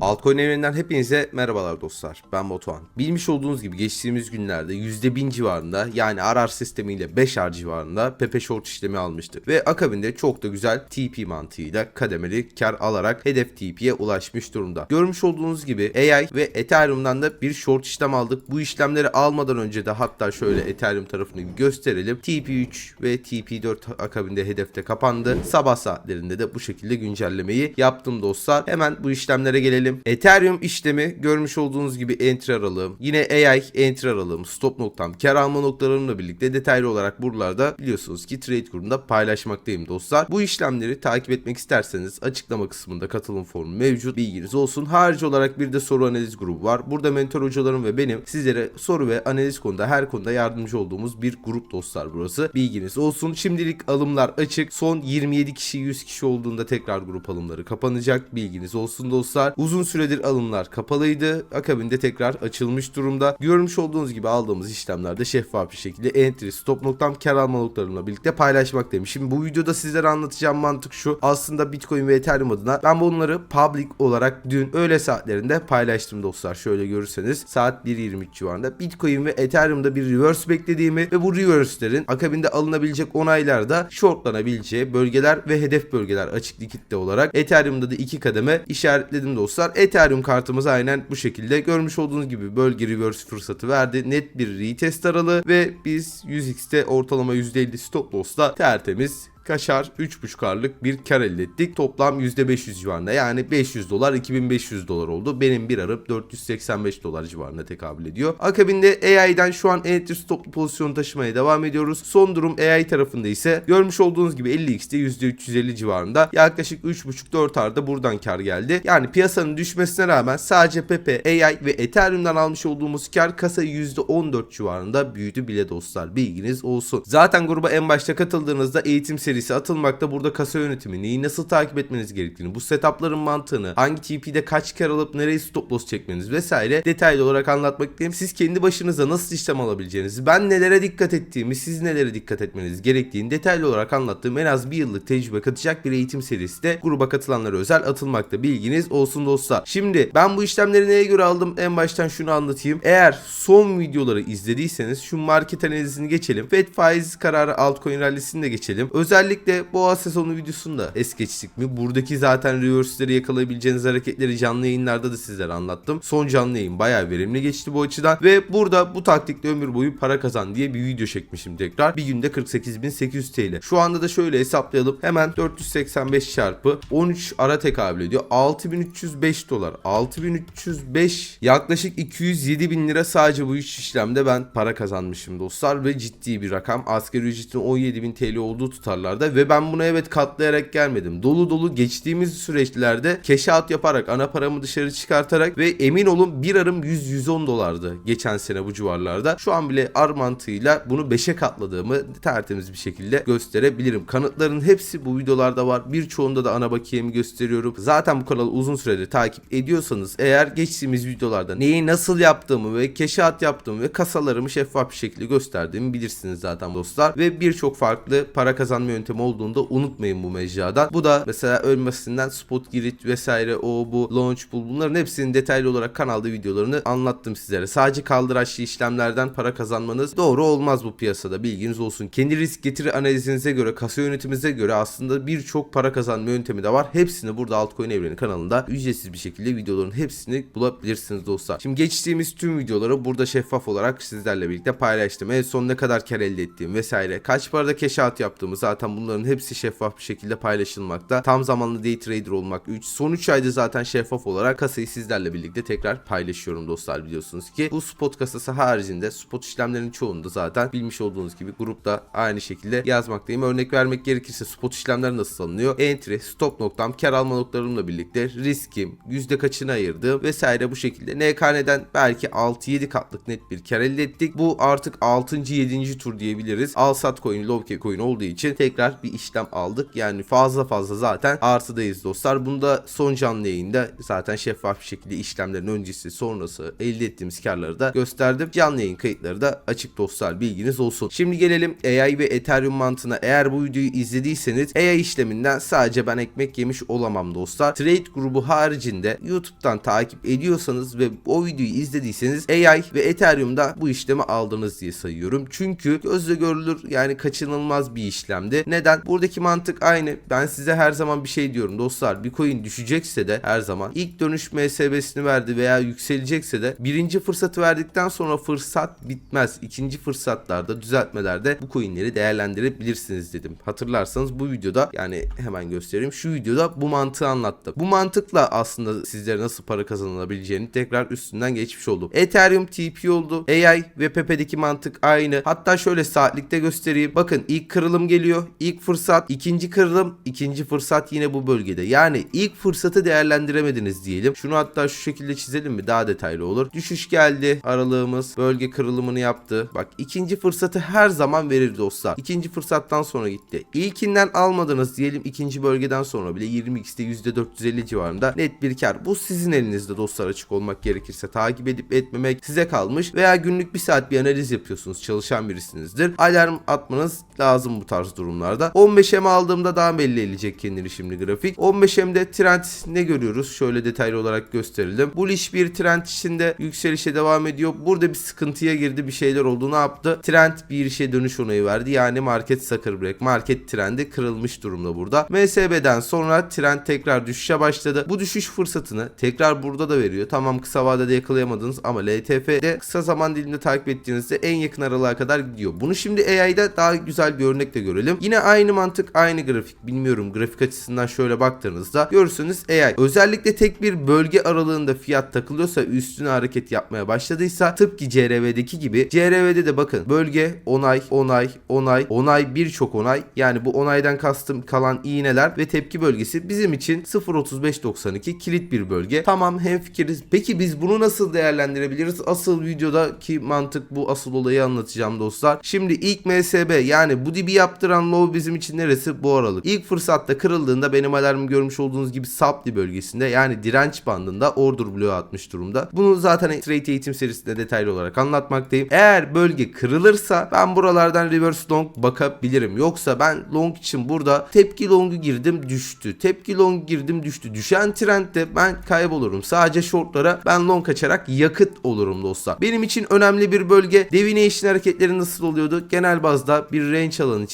Altcoin evreninden hepinize merhabalar dostlar. Ben Batuhan. Bilmiş olduğunuz gibi geçtiğimiz günlerde %1000 civarında yani arar sistemiyle 5R civarında Pepe Short işlemi almıştı. Ve akabinde çok da güzel TP mantığıyla kademeli kar alarak hedef TP'ye ulaşmış durumda. Görmüş olduğunuz gibi AI ve Ethereum'dan da bir short işlem aldık. Bu işlemleri almadan önce de hatta şöyle Ethereum tarafını gösterelim. TP3 ve TP4 akabinde hedefte kapandı. Sabah saatlerinde de bu şekilde güncellemeyi yaptım dostlar. Hemen bu işlemlere gelelim. Ethereum işlemi görmüş olduğunuz gibi entry aralığım. Yine AI entry aralığım. Stop noktam. Kar alma noktalarımla birlikte detaylı olarak buralarda biliyorsunuz ki trade grubunda paylaşmaktayım dostlar. Bu işlemleri takip etmek isterseniz açıklama kısmında katılım formu mevcut. Bilginiz olsun. Harici olarak bir de soru analiz grubu var. Burada mentor hocalarım ve benim sizlere soru ve analiz konuda her konuda yardımcı olduğumuz bir grup dostlar burası. Bilginiz olsun. Şimdilik alımlar açık. Son 27 kişi 100 kişi olduğunda tekrar grup alımları kapanacak. Bilginiz olsun dostlar. Uzun süredir alımlar kapalıydı. Akabinde tekrar açılmış durumda. Görmüş olduğunuz gibi aldığımız işlemlerde şeffaf bir şekilde entry, stop noktam, kar alma noktalarımla birlikte paylaşmaktayım. Şimdi bu videoda sizlere anlatacağım mantık şu. Aslında Bitcoin ve Ethereum adına ben bunları public olarak dün öğle saatlerinde paylaştım dostlar. Şöyle görürseniz saat 1.23 civarında Bitcoin ve Ethereum'da bir reverse beklediğimi ve bu reverse'lerin akabinde alınabilecek onaylarda shortlanabileceği bölgeler ve hedef bölgeler açık likitte olarak Ethereum'da da iki kademe işaretledim dostlar. Ethereum kartımız aynen bu şekilde görmüş olduğunuz gibi bölge reverse fırsatı verdi. Net bir retest aralığı ve biz 100x'te ortalama %50 stop loss'la tertemiz kaşar 3.5'arlık bir kar elde ettik. Toplam %500 civarında yani 500 dolar 2500 dolar oldu. Benim bir arım 485 dolar civarında tekabül ediyor. Akabinde AI'den şu an entry stoplu pozisyon taşımaya devam ediyoruz. Son durum AI tarafında ise görmüş olduğunuz gibi 50x'te %350 civarında yaklaşık 3.5-4 arda buradan kar geldi. Yani piyasanın düşmesine rağmen sadece Pepe, AI ve Ethereum'dan almış olduğumuz kar kasayı %14 civarında büyüdü bile dostlar. Bilginiz olsun. Zaten gruba en başta katıldığınızda eğitim serisi atılmakta. Burada kasa yönetimi, neyi nasıl takip etmeniz gerektiğini, bu setupların mantığını, hangi TP'de kaç kar alıp nereye stop loss çekmeniz vesaire detaylı olarak anlatmaktayım. Siz kendi başınıza nasıl işlem alabileceğinizi, ben nelere dikkat ettiğimi, siz nelere dikkat etmeniz gerektiğini detaylı olarak anlattığım en az bir yıllık tecrübe katacak bir eğitim serisi de gruba katılanlara özel atılmakta. Bilginiz olsun dostlar. Şimdi ben bu işlemleri neye göre aldım? En baştan şunu anlatayım. Eğer son videoları izlediyseniz şu market analizini geçelim. Fed faiz kararı altcoin rallisini de geçelim. Özellikle boğa sezonu videosunda es geçtik mi? Buradaki zaten reverse'leri yakalayabileceğiniz hareketleri canlı yayınlarda da sizlere anlattım. Son canlı yayın bayağı verimli geçti bu açıdan ve burada bu taktikle ömür boyu para kazan diye bir video çekmişim tekrar. Bir günde 48.800 TL. Şu anda da şöyle hesaplayalım. Hemen 485 çarpı 13 ara tekabül ediyor. 6305 dolar. 6305 yaklaşık 207 bin lira sadece bu üç işlemde ben para kazanmışım dostlar ve ciddi bir rakam. Asgari ücretin 17 bin TL olduğu tutarlarda ve ben buna evet katlayarak gelmedim. Dolu dolu geçtiğimiz süreçlerde out yaparak ana paramı dışarı çıkartarak ve emin olun bir arım 100-110 dolardı geçen sene bu civarlarda. Şu an bile ar mantığıyla bunu 5'e katladığımı tertemiz bir şekilde gösterebilirim. Kanıtların hepsi bu videolarda var. Birçoğunda da ana bakiyemi gösteriyorum. Zaten bu kanalı uzun süredir takip ediyorsanız eğer geçtiğimiz videolarda neyi nasıl yaptığımı ve out yaptığımı ve kasalarımı şeffaf bir şekilde gösterdiğimi bilirsiniz zaten dostlar. Ve birçok farklı para kazanma olduğunu da unutmayın bu mecradan. Bu da mesela ölmesinden spot girit vesaire o bu launch pool bunların hepsinin detaylı olarak kanalda videolarını anlattım sizlere. Sadece kaldıraçlı işlemlerden para kazanmanız doğru olmaz bu piyasada bilginiz olsun. Kendi risk getiri analizinize göre kasa yönetiminize göre aslında birçok para kazanma yöntemi de var. Hepsini burada Altcoin Evreni kanalında ücretsiz bir şekilde videoların hepsini bulabilirsiniz dostlar. Şimdi geçtiğimiz tüm videoları burada şeffaf olarak sizlerle birlikte paylaştım. En son ne kadar kar elde ettiğim vesaire. Kaç parada out yaptığımı zaten bunların hepsi şeffaf bir şekilde paylaşılmakta. Tam zamanlı day trader olmak 3. Son 3 ayda zaten şeffaf olarak kasayı sizlerle birlikte tekrar paylaşıyorum dostlar biliyorsunuz ki. Bu spot kasası haricinde spot işlemlerin çoğunda zaten bilmiş olduğunuz gibi grupta aynı şekilde yazmaktayım. Örnek vermek gerekirse spot işlemler nasıl alınıyor? Entry, stop noktam, kar alma noktalarımla birlikte riskim, yüzde kaçını ayırdığım vesaire bu şekilde. NKN'den belki 6-7 katlık net bir kar elde ettik. Bu artık 6. 7. tur diyebiliriz. Al sat coin, low coin olduğu için tekrar tekrar bir işlem aldık. Yani fazla fazla zaten artıdayız dostlar. Bunda son canlı yayında zaten şeffaf bir şekilde işlemlerin öncesi sonrası elde ettiğimiz karları da gösterdim. Canlı yayın kayıtları da açık dostlar bilginiz olsun. Şimdi gelelim AI ve Ethereum mantığına. Eğer bu videoyu izlediyseniz AI işleminden sadece ben ekmek yemiş olamam dostlar. Trade grubu haricinde YouTube'dan takip ediyorsanız ve o videoyu izlediyseniz AI ve Ethereum'da bu işlemi aldınız diye sayıyorum. Çünkü gözle görülür yani kaçınılmaz bir işlemdi. Neden? Buradaki mantık aynı. Ben size her zaman bir şey diyorum dostlar. Bir coin düşecekse de her zaman ilk dönüş MSB'sini verdi veya yükselecekse de birinci fırsatı verdikten sonra fırsat bitmez. İkinci fırsatlarda düzeltmelerde bu coinleri değerlendirebilirsiniz dedim. Hatırlarsanız bu videoda yani hemen göstereyim. Şu videoda bu mantığı anlattım. Bu mantıkla aslında sizlere nasıl para kazanılabileceğini tekrar üstünden geçmiş oldum. Ethereum TP oldu. AI ve Pepe'deki mantık aynı. Hatta şöyle saatlikte göstereyim. Bakın ilk kırılım geliyor. İlk fırsat, ikinci kırılım, ikinci fırsat yine bu bölgede. Yani ilk fırsatı değerlendiremediniz diyelim. Şunu hatta şu şekilde çizelim mi? Daha detaylı olur. Düşüş geldi. Aralığımız bölge kırılımını yaptı. Bak ikinci fırsatı her zaman verir dostlar. İkinci fırsattan sonra gitti. İlkinden almadınız diyelim ikinci bölgeden sonra bile 20x'te %450 civarında net bir kar. Bu sizin elinizde dostlar açık olmak gerekirse takip edip etmemek size kalmış veya günlük bir saat bir analiz yapıyorsunuz çalışan birisinizdir. Alarm atmanız lazım bu tarz durumlarda. 15M aldığımda daha belli edecek kendini şimdi grafik. 15M'de trend ne görüyoruz? Şöyle detaylı olarak gösterelim. Bullish bir trend içinde yükselişe devam ediyor. Burada bir sıkıntıya girdi bir şeyler oldu. Ne yaptı? Trend bir işe dönüş onayı verdi. Yani market sucker break. Market trendi kırılmış durumda burada. MSB'den sonra trend tekrar düşüşe başladı. Bu düşüş fırsatını tekrar burada da veriyor. Tamam kısa vadede yakalayamadınız ama LTF'de kısa zaman diliminde takip ettiğinizde en yakın aralığa kadar gidiyor. Bunu şimdi AI'da daha güzel bir örnekle görelim. Aynı mantık aynı grafik. Bilmiyorum grafik açısından şöyle baktığınızda görürsünüz AI özellikle tek bir bölge aralığında fiyat takılıyorsa üstüne hareket yapmaya başladıysa tıpkı CRV'deki gibi CRV'de de bakın bölge onay onay onay onay birçok onay yani bu onaydan kastım kalan iğneler ve tepki bölgesi bizim için 0.3592 kilit bir bölge. Tamam hemfikiriz. Peki biz bunu nasıl değerlendirebiliriz? Asıl videodaki mantık bu asıl olayı anlatacağım dostlar. Şimdi ilk MSB yani bu dibi yaptıran low bizim için neresi? Bu aralık. İlk fırsatta kırıldığında benim alarmı görmüş olduğunuz gibi sapli bölgesinde yani direnç bandında order bloğu atmış durumda. Bunu zaten Straight Eğitim serisinde detaylı olarak anlatmaktayım. Eğer bölge kırılırsa ben buralardan reverse long bakabilirim. Yoksa ben long için burada tepki longu girdim düştü. Tepki long girdim düştü. Düşen trendde ben kaybolurum. Sadece shortlara ben long açarak yakıt olurum dostlar. Benim için önemli bir bölge. Deviation hareketleri nasıl oluyordu? Genel bazda bir range alanı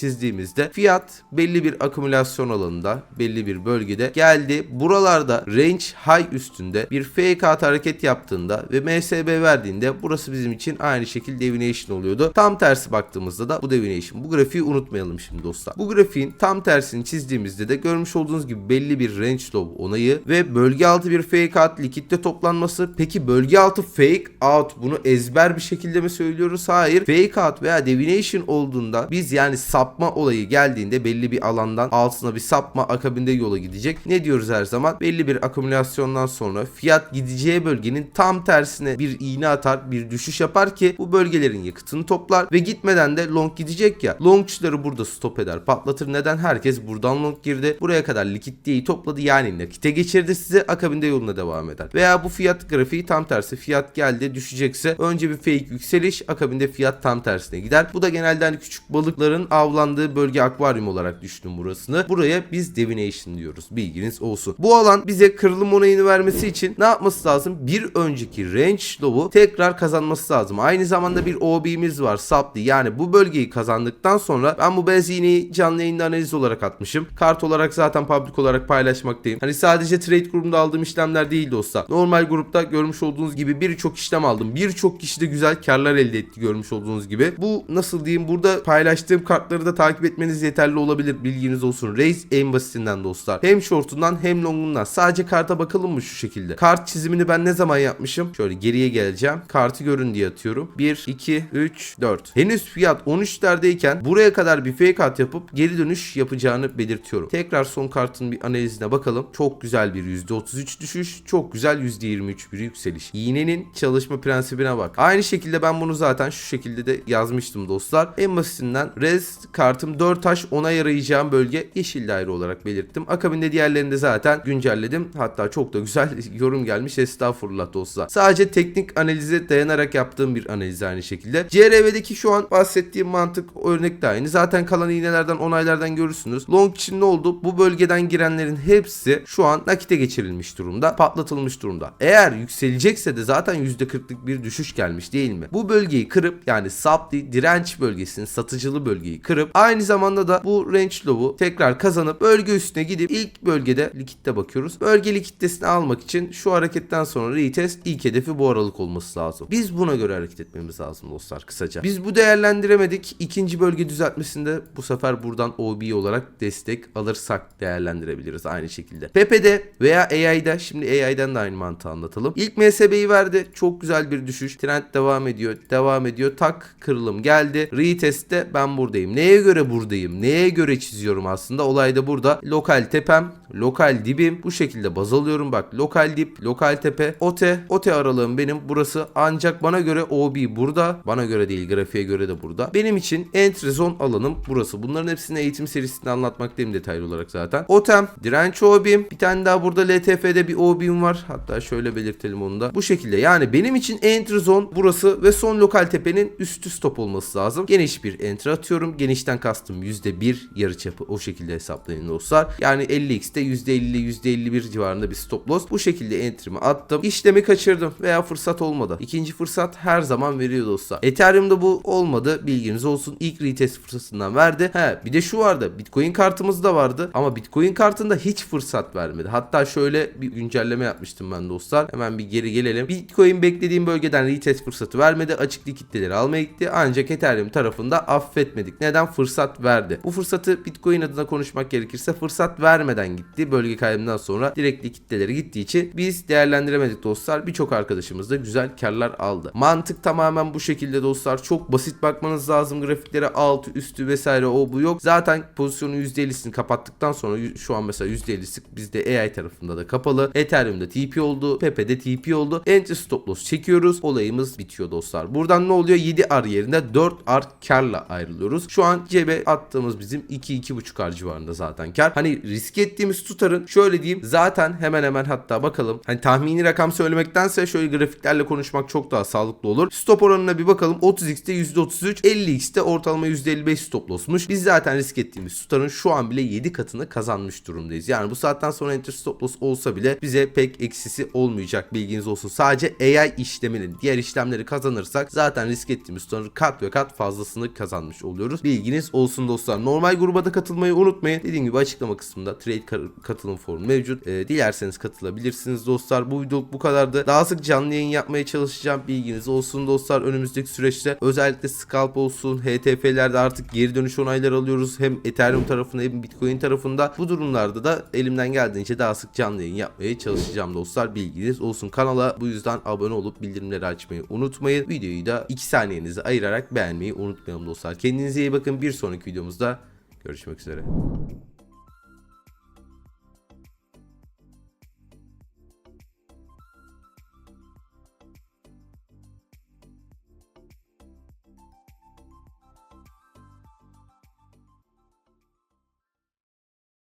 çizdiğimizde fiyat belli bir akümülasyon alanında belli bir bölgede geldi. Buralarda range high üstünde bir fake out hareket yaptığında ve MSB verdiğinde burası bizim için aynı şekilde deviation oluyordu. Tam tersi baktığımızda da bu deviation. Bu grafiği unutmayalım şimdi dostlar. Bu grafiğin tam tersini çizdiğimizde de görmüş olduğunuz gibi belli bir range low onayı ve bölge altı bir fake out likitte toplanması. Peki bölge altı fake out bunu ezber bir şekilde mi söylüyoruz? Hayır. Fake out veya deviation olduğunda biz yani sapma olayı geldiğinde belli bir alandan altına bir sapma akabinde yola gidecek. Ne diyoruz her zaman? Belli bir akümülasyondan sonra fiyat gideceği bölgenin tam tersine bir iğne atar, bir düşüş yapar ki bu bölgelerin yakıtını toplar ve gitmeden de long gidecek ya. Longçuları burada stop eder, patlatır. Neden? Herkes buradan long girdi. Buraya kadar likiditeyi topladı yani nakite geçirdi size akabinde yoluna devam eder. Veya bu fiyat grafiği tam tersi. Fiyat geldi düşecekse önce bir fake yükseliş akabinde fiyat tam tersine gider. Bu da genelde hani küçük balıkların avlandığı bölge akvaryum olarak düşünün burasını. Buraya biz divination diyoruz. Bilginiz olsun. Bu alan bize kırılım onayını vermesi için ne yapması lazım? Bir önceki range low'u tekrar kazanması lazım. Aynı zamanda bir OB'miz var sapli. Yani bu bölgeyi kazandıktan sonra ben bu beyaz iğneyi canlı yayında analiz olarak atmışım. Kart olarak zaten public olarak paylaşmaktayım. Hani sadece trade grubunda aldığım işlemler değil dostlar. Normal grupta görmüş olduğunuz gibi birçok işlem aldım. Birçok kişi de güzel karlar elde etti görmüş olduğunuz gibi. Bu nasıl diyeyim burada paylaştığım kartları da takip etmeniz yeterli olabilir. Bilginiz olsun. Raise en basitinden dostlar. Hem shortundan hem longundan. Sadece karta bakalım mı şu şekilde. Kart çizimini ben ne zaman yapmışım? Şöyle geriye geleceğim. Kartı görün diye atıyorum. 1, 2, 3, 4. Henüz fiyat 13'lerdeyken buraya kadar bir fake out yapıp geri dönüş yapacağını belirtiyorum. Tekrar son kartın bir analizine bakalım. Çok güzel bir %33 düşüş. Çok güzel %23 bir yükseliş. İğnenin çalışma prensibine bak. Aynı şekilde ben bunu zaten şu şekilde de yazmıştım dostlar. En basitinden res kartım 4 taş ona yarayacağım bölge yeşil daire olarak belirttim. Akabinde diğerlerini de zaten güncelledim. Hatta çok da güzel yorum gelmiş. Estağfurullah dostlar. Sadece teknik analize dayanarak yaptığım bir analiz aynı şekilde. CRV'deki şu an bahsettiğim mantık örnek de aynı. Zaten kalan iğnelerden onaylardan görürsünüz. Long için ne oldu? Bu bölgeden girenlerin hepsi şu an nakite geçirilmiş durumda. Patlatılmış durumda. Eğer yükselecekse de zaten %40'lık bir düşüş gelmiş değil mi? Bu bölgeyi kırıp yani supply direnç bölgesini satıcılı bölgeyi kırıp aynı zamanda da bu range low'u tekrar kazanıp bölge üstüne gidip ilk bölgede likitte bakıyoruz. Bölge likiditesini almak için şu hareketten sonra retest ilk hedefi bu aralık olması lazım. Biz buna göre hareket etmemiz lazım dostlar kısaca. Biz bu değerlendiremedik. İkinci bölge düzeltmesinde bu sefer buradan OB olarak destek alırsak değerlendirebiliriz aynı şekilde. Pepe'de veya AI'da şimdi AI'den de aynı mantığı anlatalım. İlk MSB'yi verdi. Çok güzel bir düşüş. Trend devam ediyor. Devam ediyor. Tak kırılım geldi. Retest'te ben buradayım. Neye göre buradayım? Neye göre çiziyorum aslında? Olay da burada. Lokal tepem, lokal dibim. Bu şekilde baz alıyorum. Bak lokal dip, lokal tepe, ote. Ote aralığım benim. Burası ancak bana göre OB burada. Bana göre değil grafiğe göre de burada. Benim için entry zone alanım burası. Bunların hepsini eğitim serisinde anlatmaktayım detaylı olarak zaten. Otem, direnç OB'im. Bir tane daha burada LTF'de bir OB'im var. Hatta şöyle belirtelim onu da. Bu şekilde yani benim için entry zone burası ve son lokal tepenin üstü stop olması lazım. Geniş bir entry atıyorum. Genişten kastım %1 yarıçapı o şekilde hesaplayın dostlar. Yani 50x'te %50 %51 civarında bir stop loss. Bu şekilde entry'mi attım. İşlemi kaçırdım veya fırsat olmadı. İkinci fırsat her zaman veriyor dostlar. Ethereum'da bu olmadı. Bilginiz olsun. İlk retest fırsatından verdi. He bir de şu vardı. Bitcoin kartımız da vardı. Ama Bitcoin kartında hiç fırsat vermedi. Hatta şöyle bir güncelleme yapmıştım ben dostlar. Hemen bir geri gelelim. Bitcoin beklediğim bölgeden retest fırsatı vermedi. Açık likitleri almaya gitti. Ancak Ethereum tarafında affetmedik. Neden? Fırsat verdi. Bu fırsatı Bitcoin adına konuşmak gerekirse fırsat vermeden gitti. Bölge kaybından sonra direkt likitleri gittiği için biz değerlendiremedik dostlar. Birçok arkadaşımız da güzel karlar aldı. Mantık tamamen bu şekilde dostlar. Çok basit bakmanız lazım grafiklere. Altı, üstü vesaire o bu yok. Zaten pozisyonun %50'sini kapattıktan sonra şu an mesela %50'si bizde AI tarafında da kapalı. Ethereum'da TP oldu. Pepe'de TP oldu. Entry stop loss çekiyoruz. Olayımız bitiyor dostlar. Buradan ne oluyor? 7R yerine 4R karla ayrılıyoruz. Şu an cebe attığımız bizim 2-2.5R civarında zaten kar. Hani riske ettiğimiz tutarın şöyle diyeyim zaten hemen hemen hatta bakalım. Hani tahmini rakam söylemektense şöyle grafiklerle konuşmak çok daha sağlıklı olur. Stop oranına bir bakalım. 30x'te %33, 50x'te ortalama %55 stop loss'muş. Biz zaten risk ettiğimiz tutarın şu an bile 7 katını kazanmış durumdayız. Yani bu saatten sonra enter stop loss olsa bile bize pek eksisi olmayacak bilginiz olsun. Sadece AI işleminin diğer işlemleri kazanırsak zaten risk ettiğimiz tutarın kat ve kat fazlasını kazanmış oluyoruz. Bilginiz olsun dostlar. Normal gruba da katılmayı unutmayın. Dediğim gibi açıklama kısmında trade ka- katılım formu mevcut. Ee, dilerseniz katılabilirsiniz dostlar. Bu videoluk bu kadardı. Daha sık canlı yayın yapmaya çalışacağım. Bilginiz olsun dostlar. Önümüzdeki süreçte özellikle scalp olsun, HTF'lerde artık geri dönüş onayları alıyoruz. Hem Ethereum tarafında hem Bitcoin tarafında. Bu durumlarda da elimden geldiğince daha sık canlı yayın yapmaya çalışacağım dostlar. Bilginiz olsun. Kanala bu yüzden abone olup bildirimleri açmayı unutmayın. Videoyu da 2 saniyenizi ayırarak beğenmeyi unutmayalım dostlar. Kendinize iyi bakın. Bir sonraki videomuzda görüşmek üzere.